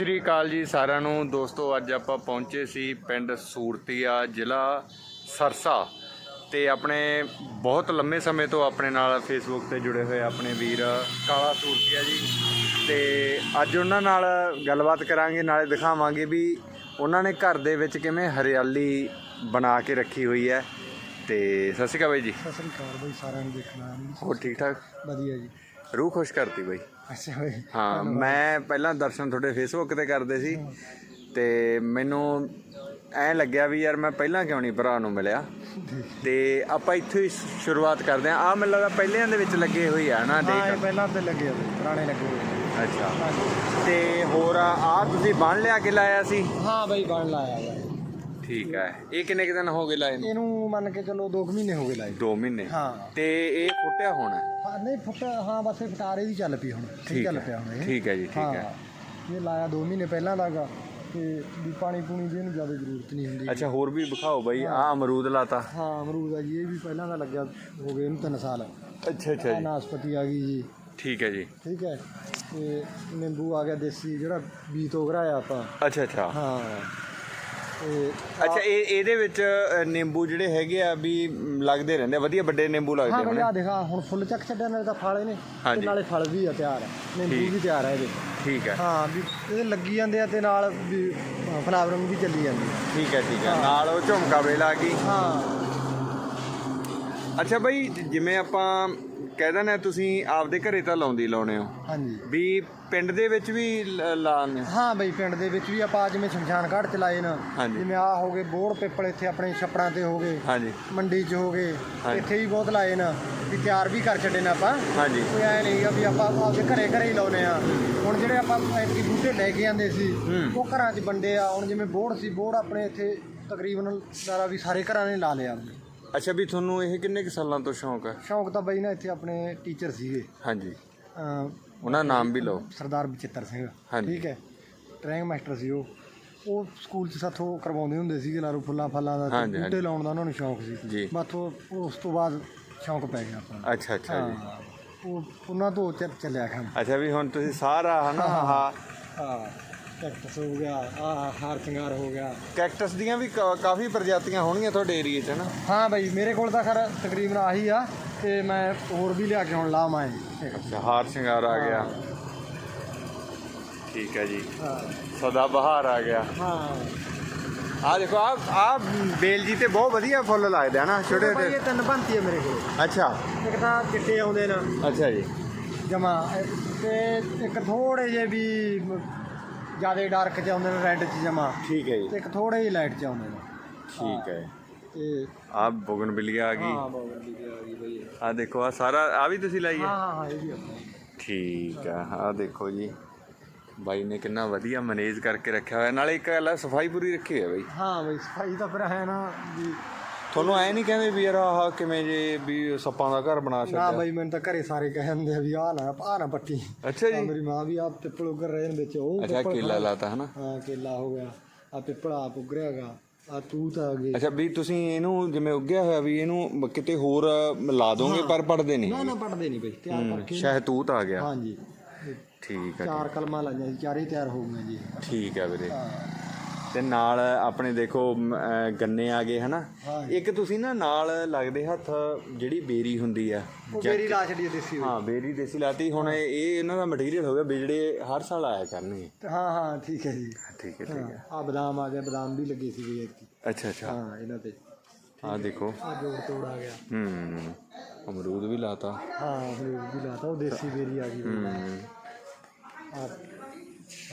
ਸ਼੍ਰੀ ਅਕਾਲ ਜੀ ਸਾਰਿਆਂ ਨੂੰ। ਦੋਸਤੋ ਅੱਜ ਆਪਾਂ ਪਹੁੰਚੇ ਸੀ ਪਿੰਡ ਸੂਰਤੀਆ ਜ਼ਿਲ੍ਹਾ ਸਰਸਾ ਤੇ ਆਪਣੇ ਬਹੁਤ ਲੰਮੇ ਸਮੇਂ ਤੋਂ ਆਪਣੇ ਨਾਲ ਫੇਸਬੁੱਕ ਤੇ ਜੁੜੇ ਹੋਏ ਆਪਣੇ ਵੀਰ ਕਾਲਾ ਸੂਰਤੀਆ ਜੀ ਤੇ ਅੱਜ ਉਹਨਾਂ ਨਾਲ ਗੱਲਬਾਤ ਕਰਾਂਗੇ ਨਾਲੇ ਦਿਖਾਵਾਂਗੇ ਵੀ ਉਹਨਾਂ ਨੇ ਘਰ ਦੇ ਵਿੱਚ ਕਿਵੇਂ ਹਰਿਆਲੀ ਬਣਾ ਕੇ ਰੱਖੀ ਹੋਈ ਹੈ। ਤੇ ਸਤਿ ਸ਼੍ਰੀ ਅਕਾਲ ਬਾਈ ਜੀ। ਸਤਿ ਸ੍ਰੀ ਅਕਾਲ ਬਈ ਸਾਰਿਆਂ ਨੂੰ ਦੇਖਣਾ। ਹੋਰ ਠੀਕ ਠਾਕ? ਵਧੀਆ ਜੀ। ਰੂਹ ਖੁਸ਼ ਕਰਤੀ ਬਾਈ। ਅੱਛਾ ਬਈ। ਹਾਂ ਮੈਂ ਪਹਿਲਾਂ ਦਰਸ਼ਨ ਤੁਹਾਡੇ ਫੇਸਬੁੱਕ ਤੇ ਕਰਦੇ ਸੀ ਤੇ ਮੈਨੂੰ ਐ ਲੱਗਿਆ ਵੀ ਯਾਰ ਮੈਂ ਪਹਿਲਾਂ ਕਿਉਂ ਨਹੀਂ ਭਰਾ ਨੂੰ ਮਿਲਿਆ? ਤੇ ਆਪਾਂ ਇੱਥੋਂ ਹੀ ਸ਼ੁਰੂਆਤ ਕਰਦੇ ਆਂ ਆ ਮੈਨੂੰ ਲੱਗਦਾ ਪਹਿਲਿਆਂ ਦੇ ਵਿੱਚ ਲੱਗੇ ਹੋਈ ਆ ਨਾ ਹਾਂ ਇਹ ਦੇਖ ਪਹਿਲਾਂ ਤੇ ਲੱਗੇ ਬਈ ਪੁਰਾਣੇ ਲੱਗੇ ਹੋਏ ਨੇ। ਅੱਛਾ। ਤੇ ਹੋਰ ਆ ਤੁਸੀਂ ਬੰਨ ਲਿਆ ਕੇ ਲਾਇਆ ਸੀ? ਹਾਂ ਬਈ ਬਣ ਲਾਇਆ ਬਈ। ਠੀਕ ਹੈ। ਇਹ ਕਿੰਨੇ ਕੁ ਦਿਨ ਹੋ ਗਏ ਲਾਏ ਨੂੰ? ਇਹਨੂੰ ਮੰਨ ਕੇ ਚਲੋ 2 ਮਹੀਨੇ ਹੋ ਗਏ ਲਾਏ 2 ਮਹੀਨੇ। ਹਾਂ। ਤੇ ਇਹ ਫੁੱਟਿਆ ਹੋਣਾ? ਹਾਂ ਨਹੀਂ ਫੁੱਟ ਹਾਂ ਬਸ ਇਹ ਫਟਾਰੇ ਦੀ ਚੱਲ ਪਈ ਹੁਣ। ਠੀਕ ਠੀਕ ਚੱਲ ਹੈ। ਪਿਆ ਹੁਣ ਇਹ। ਠੀਕ ਹੈ ਜੀ ਠੀਕ ਹੈ। ਇਹ ਲਾਇਆ 2 ਮਹੀਨੇ ਪਹਿਲਾਂ ਦਾਗਾ ਤੇ ਵੀ ਪਾਣੀ ਪੂਣੀ ਦੀ ਇਹਨੂੰ ਜ਼ਿਆਦਾ ਜ਼ਰੂਰਤ ਨਹੀਂ ਹੁੰਦੀ। ਅੱਛਾ ਹੋਰ ਵੀ ਵਿਖਾਓ ਬਾਈ ਆ ਅਮਰੂਦ ਲਾਤਾ। ਹਾਂ ਅਮਰੂਦ ਆ ਜੀ ਇਹ ਵੀ ਪਹਿਲਾਂ ਦਾ ਲੱਗਿਆ ਹੋ ਗਏ ਇਹਨੂੰ 3 ਸਾਲ। ਅੱਛਾ ਅੱਛਾ ਆਹ ਨਾਸਪਤੀ ਆ ਗਈ ਜੀ। ਠੀਕ ਹੈ ਜੀ। ਠੀਕ ਹੈ। ਤੇ ਨਿੰਬੂ ਆ ਗਿਆ ਦੇਸੀ ਜਿਹੜਾ ਬੀ ਤੋਂ ਘਰਾਇਆ ਆਪਾਂ। ਅੱਛਾ ਅੱਛਾ। ਹਾਂ। ਅੱਛਾ ਇਹ ਇਹਦੇ ਵਿੱਚ ਨਿੰਬੂ ਜਿਹੜੇ ਹੈਗੇ ਆ ਵੀ ਲੱਗਦੇ ਰਹਿੰਦੇ ਵਧੀਆ ਵੱਡੇ ਨਿੰਬੂ ਹਾਂ ਲੱਗਦੇ ਨੇ ਆ ਦੇਖਾ ਹੁਣ ਫੁੱਲ ਚੱਕ ਛੱਡਿਆ ਨਾਲੇ ਤਾਂ ਫਲ ਨੇ ਹਾਂਜੀ। ਤੇ ਨਾਲੇ ਫਲ ਵੀ ਆ ਤਿਆਰ ਨਿੰਬੂ ਠੀਕ। ਵੀ ਤਿਆਰ ਹੈ ਇਹਦੇ। ਠੀਕ ਹੈ ਹਾਂ ਵੀ ਇਹ ਲੱਗੀ ਜਾਂਦੇ ਆ ਤੇ ਨਾਲ ਵੀ ਫਲਾਵਰਿੰਗ ਵੀ ਚੱਲੀ ਜਾਂਦੀ ਠੀਕ ਹੈ ਠੀਕ ਹੈ। ਨਾਲ ਉਹ ਝੁਮਕਾ ਵੇਲ ਗਈ। ਹਾਂ। ਅੱਛਾ ਬਈ ਜਿਵੇਂ ਆਪਾਂ ਕਹਿ ਆ ਤੁਸੀਂ ਆਪਦੇ ਘਰੇ ਤਾਂ ਲਾਉਂਦੀ ਲਾਉਣੇ ਹੋ ਹਾਂਜੀ ਵੀ ਪਿੰਡ ਦੇ ਵਿੱਚ ਵੀ ਲ- ਲਾਉਂਦੇ ਹੋ? ਹਾਂ ਬਈ ਪਿੰਡ ਦੇ ਵਿੱਚ ਵੀ ਆਪਾਂ ਜਿਵੇਂ ਸ਼ਮਸ਼ਾਨ ਘਾਟ ਚਲਾਏ ਨਾ ਹਾਂਜੀ। ਜਿਵੇਂ ਆ ਹੋ ਗਏ ਬੋੜ ਪਿੱਪਲ ਇੱਥੇ ਆਪਣੇ ਛੱਪੜਾਂ ਤੇ ਹੋ ਗਏ ਹਾਂਜੀ ਮੰਡੀ 'ਚ ਹੋ ਗਏ ਹਾਂਜੀ। ਇੱਥੇ ਵੀ ਬਹੁਤ ਲਾਏ ਨਾ ਵੀ ਤਿਆਰ ਵੀ ਕਰ ਛੱਡੇ ਨੇ ਆਪਾਂ ਹਾਂਜੀ ਕੋਈ ਐ ਨਹੀਂ ਆ ਵੀ ਆਪਾਂ ਆਪਦੇ ਘਰੇ ਘਰੇ ਹੀ ਲਾਉਨੇ ਆ ਹੁਣ ਜਿਹੜੇ ਆਪਾਂ ਐਤਕੀ ਬੂਟੇ ਲੈ ਕੇ ਆਂਦੇ ਸੀ ਹੂੰ। ਉਹ ਘਰਾਂ 'ਚ ਵੰਡੇ ਆ ਹੁਣ ਜਿਵੇਂ ਬੋੜ ਸੀ ਬੋੜ ਆਪਣੇ ਇੱਥੇ ਤਕਰੀਬਨ ਸਾਰਾ ਵੀ ਸਾਰੇ ਘਰਾਂ ਨੇ ਲਾ ਲਿਆ। ਅੱਛਾ ਵੀ ਤੁਹਾਨੂੰ ਇਹ ਕਿੰਨੇ ਕੁ ਸਾਲਾਂ ਤੋਂ ਸ਼ੌਂਕ ਹੈ ਸ਼ੌਂਕ ਤਾਂ ਬਈ ਨਾ ਇੱਥੇ ਆਪਣੇ ਟੀਚਰ ਸੀਗੇ। ਹਾਂਜੀ। ਅਮ ਉਹਨਾਂ ਨਾਮ ਵੀ ਲਓ। ਸਰਦਾਰ ਬਚਿੱਤਰ ਸਿੰਘ। ਹਾਂਜੀ। ਠੀਕ ਹੈ। ਟ੍ਰੈਨਿੰਗ ਮਾਸਟਰ ਸੀ ਉਹ। ਉਹ ਸਕੂਲ 'ਚ ਸਾਥੋਂ ਕਰਵਾਉਂਦੇ ਹੁੰਦੇ ਸੀਗੇ ਲਾਰੂ ਫੁੱਲਾਂ ਫਲਾਂ ਦਾ ਤੇ ਹਾਂਜੀ, ਬੂਟੇ ਹਾਂਜੀ। ਲਾਉਣ ਦਾ ਉਹਨਾਂ ਨੂੰ ਸ਼ੌਂਕ ਸੀ। ਜੀ। ਉਹ ਉਸ ਤੋਂ ਬਾਅਦ ਸ਼ੌਂਕ ਪੈ ਗਿਆ ਆਪਾਂ ਨੂੰ। ਅੱਛਾ ਅੱਛਾ ਜੀ। ਹਾਂ। ਉਹ ਉਹਨਾਂ ਤੋਂ ਚੱਲ- ਚੱਲਿਆ ਕੰਮ। ਅੱਛਾ ਵੀ ਹੁਣ ਤੁਸੀਂ ਸਾਰਾ ਹਨਾ ਆਹ ਹਾਂ। ਕੈਕਟਸ ਹੋ ਗਿਆ ਆ ਹਾਰ ਸ਼ਿੰਗਾਰ ਹੋ ਗਿਆ। ਕੈਕਟਸ ਦੀਆਂ ਵੀ ਕਾ- ਕਾਫੀ ਪ੍ਰਜਾਤੀਆਂ ਹੋਣਗੀਆਂ ਤੁਹਾਡੇ ਏਰੀਏ 'ਚ ਨਾ? ਹਾਂ ਬਈ ਮੇਰੇ ਕੋਲ ਤਾਂ ਖਰ ਤਕਰੀਬਨ ਆਹੀ ਆ ਤੇ ਮੈਂ ਹੋਰ ਵੀ ਲਿਆ ਕੇ ਹੁਣ ਲਾਵਾਂ ਇਹ। ਅੱਛਾ ਹਾਰ ਸ਼ਿੰਗਾਰ ਆ ਗਿਆ। ਠੀਕ ਹੈ ਜੀ। ਹਾਂ। ਸਦਾ ਬਹਾਰ ਆ ਗਿਆ। ਹਾਂ। ਆ ਦੇਖੋ ਆ ਆ ਬੇਲ ਜੀ ਤੇ ਬਹੁਤ ਵਧੀਆ ਫੁੱਲ ਲੱਗਦੇ ਆ ਨਾ ਛੋਟੇ ਬਈ ਛੋਟੇ। ਇਹ ਤਿੰਨ ਭੰਤੀ ਆ ਮੇਰੇ ਕੋਲ। ਅੱਛਾ। ਇੱਕ ਤਾਂ ਚਿੱਟੇ ਆਉਂਦੇ ਨਾ। ਅੱਛਾ ਜੀ। ਜਮਾ ਤੇ ਇੱਕ ਥੋੜੇ ਜੇ ਵੀ ਜ਼ਿਆਦਾ ਡਾਰਕ ਚ ਆਉਂਦੇ ਨੇ ਰੈੱਡ ਚ ਜਮਾ। ਠੀਕ ਹੈ ਜੀ। ਤੇ ਇੱਕ ਥੋੜੇ ਜਿਹੇ ਲਾਈਟ ਚ ਆਉਂਦੇ ਨੇ। ਠੀਕ ਹੈ। ਤੇ ਆ ਬੋਗਨਵਿਲੀਆ ਆ ਗਈ। ਹਾਂ ਬਹੁਤ ਵਧੀਆ ਆ ਗਈ ਬਈ। ਆ ਦੇਖੋ ਆ ਸਾਰਾ ਆ ਵੀ ਤੁਸੀਂ ਲਾਈ ਹਾਂ? ਹੈ ਹਾਂ ਹਾਂ ਇਹ ਵੀ ਆਪਣਾ ਠੀਕ ਆ ਆ ਦੇਖੋ ਜੀ। ਬਾਈ ਨੇ ਕਿੰਨਾ ਵਧੀਆ ਮੈਨੇਜ ਕਰਕੇ ਰੱਖਿਆ ਹੋਇਆ। ਨਾਲੇ ਇੱਕ ਗੱਲ ਆ ਸਫ਼ਾਈ ਪੂਰੀ ਰੱਖੀ ਹੈ ਬਾਈ। ਹਾਂ ਬਈ ਸਫ਼ਾਈ ਤਾਂ ਫਿਰ ਹੈ ਨਾ ਵੀ ਤੁਹਾਨੂੰ ਐ ਨਹੀਂ ਕਹਿੰਦੇ ਵੀ ਯਾਰ ਆਹ ਕਿਵੇਂ ਜੇ ਵੀ ਸੱਪਾਂ ਦਾ ਘਰ ਬਣਾ ਨਾ ਛੱਡਿਆ? ਬਈ ਮੈਨੂੰ ਤਾਂ ਘਰੇ ਸਾਰੇ ਕਹਿੰਦੇ ਆ ਵੀ ਆਹ ਨਾ ਆਹ ਨਾ ਪੱਟੀ। ਅੱਛਾ ਜੀ। ਮੇਰੀ ਮਾਂ ਵੀ ਆਪ ਪਿੱਪਲ ਉੱਗਰ ਰਹੇ ਨੇ ਵਿੱਚ ਉਹ ਅੱਛਾ ਪਿੱਪਲ ਕੇਲਾ ਲਾਤਾ ਹਨਾ? ਹਾਂ ਕੇਲਾ ਹੋ ਗਿਆ ਆ ਪਿੱਪਲ ਆਪ ਉੱਗ ਰਿਹਾ ਹੈਗਾ ਆ ਤੂਤ ਆ ਗਏ। ਅੱਛਾ ਵੀ ਤੁਸੀਂ ਇਹਨੂੰ ਜਿਵੇਂ ਉੱਗਿਆ ਹੋਇਆ ਵੀ ਇਹਨੂੰ ਕਿਤੇ ਹੋਰ ਲਾ ਦੋਗੇ ਪਰ ਪੜਦੇ ਨਹੀਂ? ਨਾ ਨਾ ਪੜਦੇ ਨਹੀਂ ਬਈ ਤਿਆਰ ਕਰਕੇ। ਸ਼ਹਿਤੂਤ ਆ ਗਿਆ। ਹਾਂਜੀ। ਠੀਕ ਆ ਚਾਰ ਕਲਮਾਂ ਲਾਈਆਂ ਸੀ ਚਾਰੇ ਤਿਆਰ ਹੋ ਗਈਆਂ ਜੀ। ਠੀਕ ਆ ਵੀਰੇ। ਹਾਂ। ਤੇ ਨਾਲ ਆਪਣੇ ਦੇਖੋ ਅਹ, ਗੰਨੇ ਆ ਗਏ ਹਨਾ। ਇੱਕ ਤੁਸੀਂ ਨਾ ਨਾਲ ਲੱਗਦੇ ਹੱਥ ਜਿਹੜੀ ਬੇਰੀ ਹੁੰਦੀ ਆ ਉਹ ਮੇਰੀ ਲਾ ਛੱਡੀ ਆ ਦੇਸੀ ਹੋਈ। ਹਾਂ ਬੇਰੀ ਦੇਸੀ ਲਾਤੀ ਹੁਣ ਇਹ ਇਹ ਇਹਨਾਂ ਦਾ ਮਟੀਰੀਅਲ ਹੋ ਗਿਆ ਵੀ ਜਿਹੜੇ ਹਰ ਸਾਲ ਆਇਆ ਕਰਨਗੇ ਤੇ ਹਾਂ ਹਾਂ ਠੀਕ ਹੈ ਜੀ। ਠੀਕ ਹੈ ਠੀਕ ਹੈ। ਆ ਬਦਾਮ ਆ ਗਿਆ ਬਦਾਮ ਵੀ ਲੱਗੇ ਸੀ ਐਤਕੀ। ਅੱਛਾ ਅੱਛਾ। ਹਾਂ ਇਹਨਾਂ ਤੇ। ਆ ਦੇਖੋ। ਆ ਜੋੜ ਤੋੜ ਆ ਗਿਆ। ਹੂੰ ਅਮਰੂਦ ਵੀ ਲਾਤਾ ਹਾਂ ਫਲੂਸ ਵੀ ਲਾਤਾ ਉਹ ਦੇਸੀ ਬੇਰੀ ਆ ਗਈ। ਹੂੰ। ਆ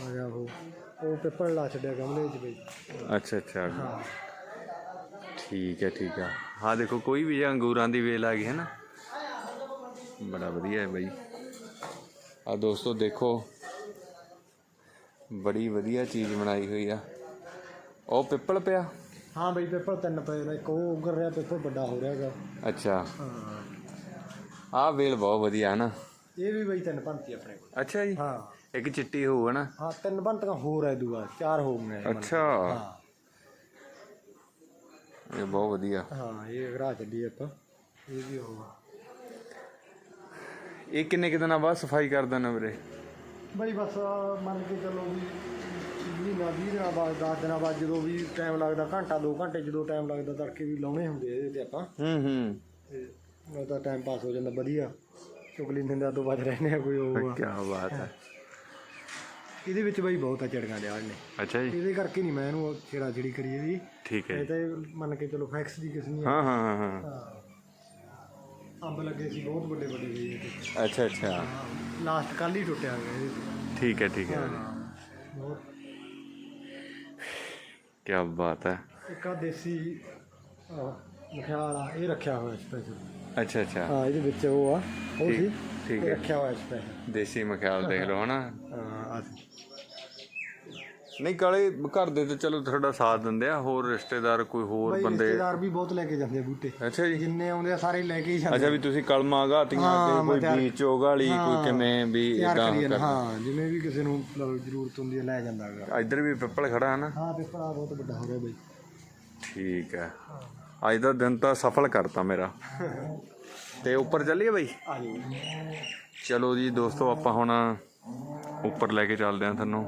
ਆ ਗਿਆ ਉਹ। ਉਹ ਪੇਪਰ ਲਾ ਛੱਡਿਆ ਗਮਲੇ 'ਚ ਬਈ। ਅੱਛਾ ਅੱਛਾ। ਹਾਂ। ਠੀਕ ਹੈ ਠੀਕ ਹੈ। ਹਾਂ ਦੇਖੋ ਕੋਈ ਵੀ ਅੰਗੂਰਾਂ ਦੀ ਵੇਲ ਆ ਗਈ ਹੈ ਨਾ ਬੜਾ ਵਧੀਆ ਹੈ ਬਾਈ। ਆ ਦੋਸਤੋ ਦੇਖੋ। ਬੜੀ ਵਧੀਆ ਚੀਜ਼ ਬਣਾਈ ਹੋਈ ਆ। ਉਹ ਪਿੱਪਲ ਪਿਆ? ਹਾਂ ਬਈ ਪੇਪਰ ਤਿੰਨ ਪਏ ਨੇ। ਇੱਕ ਉਹ ਉੱਗਰ ਰਿਹਾ ਪੇਪਰ ਵੱਡਾ ਹੋ ਰਿਹਾ ਹੈਗਾ। ਅੱਛਾ। ਹਾਂ। ਆਹ ਵੇਲ ਬਹੁਤ ਵਧੀਆ ਹੈ ਨਾ ਇਹ ਵੀ ਬਈ ਤਿੰਨ ਭੰਤੀ ਆਪਣੇ ਕੋਲ। ਅੱਛਾ ਜੀ। ਹਾਂ। ਇੱਕ ਚਿੱਟੀ ਹੋਊ ਹੈ ਨਾ? ਹਾਂ ਤਿੰਨ ਭੰਤੀਆਂ ਹੋਰ ਹੈ ਦੂਆ ਚਾਰ ਹੋ ਇਹ ਅੱਛਾ। ਹਾਂ। ਇਹ ਬਹੁਤ ਵਧੀਆ। ਹਾਂ ਇਹ ਘਰਾ ਚੱਲੀ ਆਪਾਂ। ਇਹ ਵੀ ਹੋਊਗਾ ਇਹ ਕਿੰਨੇ ਕੁ ਦਿਨਾਂ ਬਾਅਦ ਸਫ਼ਾਈ ਕਰ ਦੇਣਾ ਵੀਰੇ? ਬਈ ਬਸ ਮੰਨ ਕੇ ਚੱਲੋ ਵੀ ਦਿਨਾਂ 20 ਦਿਨਾਂ ਬਾਅਦ 10 ਦਿਨਾਂ ਬਾਅਦ ਜਦੋਂ ਵੀ ਟਾਈਮ ਲੱਗਦਾ ਘੰਟਾ 2 ਘੰਟੇ ਜਦੋਂ ਟਾਈਮ ਲੱਗਦਾ ਤੜਕੇ ਵੀ ਲਾਉਣੇ ਹੁੰਦੇ ਇਹਦੇ ਤੇ ਆਪਾਂ। ਹੂੰ ਹੂੰ। ਤੇ ਉਹਦਾ ਟਾਈਮ ਪਾਸ ਹੋ ਜਾਂਦਾ ਵਧੀਆ। ਚੁਗਲੀ ਨਿੰਦਾ ਤੋਂ ਬਚ ਰਹਿੰਦੇ ਆ ਕੋਈ ਆ। ਕੀ ਬਾਤ ਹੈ। ਇਹਦੇ ਵਿੱਚ ਬਾਈ ਬਹੁਤ ਆ ਚੜੀਆਂ ਦੇ ਨੇ ਅੱਛਾ ਜੀ। ਇਹਦੇ ਕਰਕੇ ਨਹੀਂ ਮੈਂ ਇਹਨੂੰ ਛੇੜਾ ਛੇੜੀ ਕਰੀ ਇਹਦੀ। ਠੀਕ ਹੈ ਇਹ ਜੀ ਤਾਂ ਮੰਨ ਕੇ ਚਲੋ ਫੈਕਸ ਦੀ ਕਿਸਮ ਹੀ ਆ। ਹਾਂ ਹਾਂ ਹਾਂ ਹਾਂ। ਹਾਂ। ਅੰਬ ਲੱਗੇ ਸੀ ਬਹੁਤ ਵੱਡੇ ਵੱਡੇ ਜੀ ਇਹਦੇ ਅੱਛਾ ਅੱਛਾ। ਲਾਸਟ ਕੱਲ ਹੀ ਟੁੱਟਿਆ ਗਿਆ ਇਹਦੇ ਤੇ। ਠੀਕ ਹੈ ਠੀਕ ਹੈ। ਬਹੁਤ। ਕੀ ਬਾਤ ਹੈ। ਇੱਕ ਆ ਦੇਸੀ ਮਖਿਆਲ ਆ ਇਹ ਰੱਖਿਆ ਹੋਇਆ ਸਪੈਸ਼ਲ ਅੱਛਾ ਅੱਛਾ। ਹਾਂ ਇਹਦੇ ਵਿੱਚ ਉਹ ਆ ਉਹ ਠੀਕ- ਸੀ ਠੀਕ ਇਹ ਹੈ। ਰੱਖਿਆ ਹੋਇਆ ਸਪੈਸ਼ਲ ਦੇਸੀ ਮਖਿਆਲ ਦੇਖ ਲਓ ਹਨਾ। ਹਾਂ। ਨਹੀਂ ਕਾਲੇ ਘਰ ਦੇ ਤੇ ਚਲੋ ਤੁਹਾਡਾ ਸਾਥ ਦਿੰਦੇ ਆ ਹੋਰ ਰਿਸ਼ਤੇਦਾਰ ਕੋਈ ਹੋਰ ਬੰਦੇ? ਰਿਸ਼ਤੇਦਾਰ ਵੀ ਬਹੁਤ ਲੈ ਕੇ ਜਾਂਦੇ ਆ ਬੂਟੇ। ਅੱਛਾ ਜੀ। ਜਿੰਨੇ ਆਉਂਦੇ ਆ ਸਾਰੇ ਲੈ ਕੇ ਹੀ ਜਾਂਦੇ ਅੱਛਾ ਵੀ ਤੁਸੀਂ ਕਲਮਾਂ ਹਾਂ, ਤੇ ਕੋਈ ਬੀਚ ਉਗਾਲੀ ਕੋਈ ਕਿਵੇਂ ਵੀ ਇਦਾਂ ਹਾਂ ਜਿਵੇਂ ਵੀ ਕਿਸੇ ਨੂੰ ਜ਼ਰੂਰਤ ਹੁੰਦੀ ਹੈ ਲੈ ਜਾਂਦਾ ਹੈਗਾ। ਇੱਧਰ ਵੀ ਪਿੱਪਲ ਖੜਾ ਹੈ ਨਾ? ਹਾਂ ਪੇਪੜਾ ਬਹੁਤ ਵੱਡਾ ਹੋ ਰਿਹਾ ਬਈ। ਠੀਕ ਹੈ। ਅੱਜ ਦਾ ਦਿਨ ਤਾਂ ਸਫਲ ਕਰਤਾ ਮੇਰਾ। ਤੇ ਉੱਪਰ ਚੱਲੀਏ ਬਈ? ਆ ਚਲੋ ਜੀ ਦੋਸਤੋ ਆਪਾਂ ਹੁਣ ਉੱਪਰ ਲੈ ਕੇ ਚੱਲਦੇ ਹਾਂ ਤੁਹਾਨੂੰ।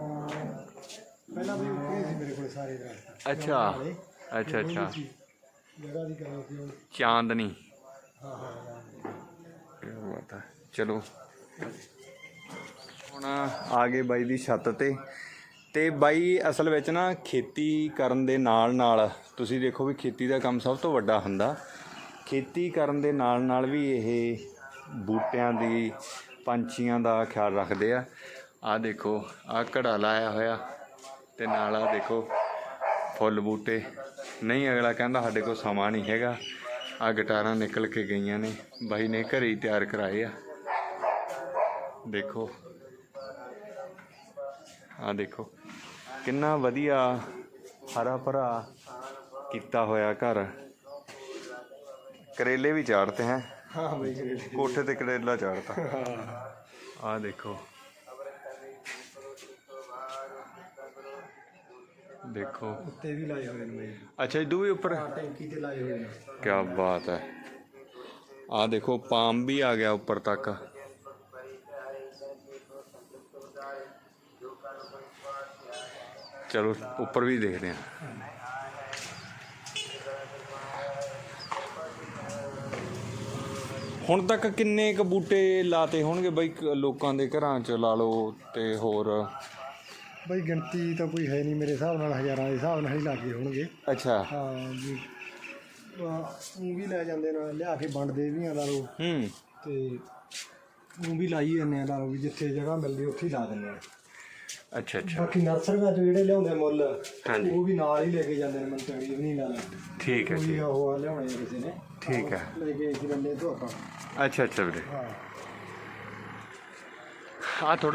ਪਹਿਲਾਂ ਵੀ ਉੱਪਰ ਸੀ ਮੇਰੇ ਕੋਲ ਸਾਰੇ ਦਰਖਤ ਅੱਛਾ। ਅੱਛਾ ਅੱਛਾ। ਜਗ੍ਹਾ ਦੀ ਗੱਲ ਸੀ ਉਹ। ਚਾਂਦਨੀ। ਹਾਂ ਹਾਂ ਬਾਤ ਹੈ। ਚਲੋ। ਹੁਣ ਆ ਗਏ ਬਾਈ ਦੀ ਛੱਤ ਤੇ। ਤੇ ਬਾਈ ਅਸਲ ਵਿੱਚ ਨਾ ਖੇਤੀ ਕਰਨ ਦੇ ਨਾਲ ਨਾਲ ਤੁਸੀਂ ਦੇਖੋ ਵੀ ਖੇਤੀ ਦਾ ਕੰਮ ਸਭ ਤੋਂ ਵੱਡਾ ਹੁੰਦਾ। ਖੇਤੀ ਕਰਨ ਦੇ ਨਾਲ ਨਾਲ ਵੀ ਇਹ ਬੂਟਿਆਂ ਦੀ ਪੰਛੀਆਂ ਦਾ ਖਿਆਲ ਰੱਖਦੇ ਆ। ਆ ਦੇਖੋ ਆ ਘੜਾ ਲਾਇਆ ਹੋਇਆ ਤੇ ਨਾਲ ਆ ਦੇਖੋ, ਫੁੱਲ ਬੂਟੇ। ਨਹੀਂ, ਅਗਲਾ ਕਹਿੰਦਾ ਸਾਡੇ ਕੋਲ ਸਮਾਂ ਨਹੀਂ ਹੈਗਾ। ਆ ਗਿਟਾਰਾਂ ਨਿਕਲ ਕੇ ਗਈਆਂ ਨੇ। ਬਾਈ ਨੇ ਘਰੇ ਹੀ ਤਿਆਰ ਕਰਾਏ ਆ। ਦੇਖੋ। ਆ ਦੇਖੋ, ਕਿੰਨਾ ਵਧੀਆ ਹਰਾ ਭਰਾ ਕੀਤਾ ਹੋਇਆ ਘਰ। ਕਰੇਲੇ ਵੀ ਚਾੜਤੇ ਹੈ। ਹਾਂ ਬਈ ਜੀ। ਕੋਠੇ ਤੇ ਕਰੇਲਾ ਚਾੜਤਾ। ਹਾਂ ਆ ਦੇਖੋ। ਦੇਖੋ। ਉੱਤੇ ਵੀ ਲਾਏ ਹੋਏ ਨੇ ਬਈ। ਅੱਛਾ ਇਦੂ ਵੀ ਉੱਪਰ? ਹਾਂ ਟੈਂਕੀ ਤੇ ਲਾਏ ਹੋਏ ਨੇ। ਕੀ ਬਾਤ ਹੈ। ਆ ਦੇਖੋ ਪਾਮ ਵੀ ਆ ਗਿਆ ਉੱਪਰ ਤੱਕ। ਚਲੋ ਉੱਪਰ ਵੀ ਦੇਖਦੇ ਹਾਂ। ਹੁਣ ਤੱਕ ਕਿੰਨੇ ਕ ਬੂਟੇ ਲਾਤੇ ਹੋਣਗੇ ਬਈ ਕ- ਲੋਕਾਂ ਦੇ ਘਰਾਂ 'ਚ ਲਾ ਲਓ ਤੇ ਹੋਰ? ਬਈ ਗਿਣਤੀ ਤਾਂ ਕੋਈ ਹੈ ਨਹੀਂ ਮੇਰੇ ਹਿਸਾਬ ਨਾਲ ਹਜ਼ਾਰਾਂ ਦੇ ਹਿਸਾਬ ਨਾਲ ਹੀ ਲੱਗੇ ਹੋਣਗੇ। ਅੱਛਾ। ਹਾਂ ਜੀ। ਉਹ ਵੀ ਲੈ ਜਾਂਦੇ ਨੇ ਲਿਆ ਕੇ ਵੰਡਦੇ ਵੀ ਆ ਲਾ ਲਓ। ਹੂੰ। ਤੇ ਉਹ ਵੀ ਲਾਈ ਜਾਂਦੇ ਆ ਲਾ ਲਓ ਵੀ ਜਿੱਥੇ ਜਗ੍ਹਾ ਮਿਲਦੀ ਉੱਥੇ ਹੀ ਲਾ ਦਿੰਦੇ ਆ। ਅੱਛਾ ਅੱਛਾ। ਬਾਕੀ ਨਰਸਰੀਆਂ ਤੋਂ ਜਿਹੜੇ ਲਿਆਉਂਦੇ ਮੁੱਲ ਹਾਂਜੀ। ਉਹ ਵੀ ਨਾਲ ਹੀ ਲੈ ਕੇ ਜਾਂਦੇ ਨੇ ਮੈਨੂੰ ਤਕਰੀਬ ਨਹੀਂ ਲਾਣਾ ਠੀਕ ਹੈ ਕੋਈ ਠੀਕ। ਉਹ ਲਿਆਉਣੇ ਆ ਕਿਸੇ ਨੇ। ਠੀਕ ਹੈ। ਲੈ ਕੇ ਇਸ ਬੰਦੇ ਤੋਂ ਆਪਾਂ। ਅੱਛਾ ਅੱਛਾ ਵੀਰੇ। ਹਾਂ। ਆ ਥੋੜਾ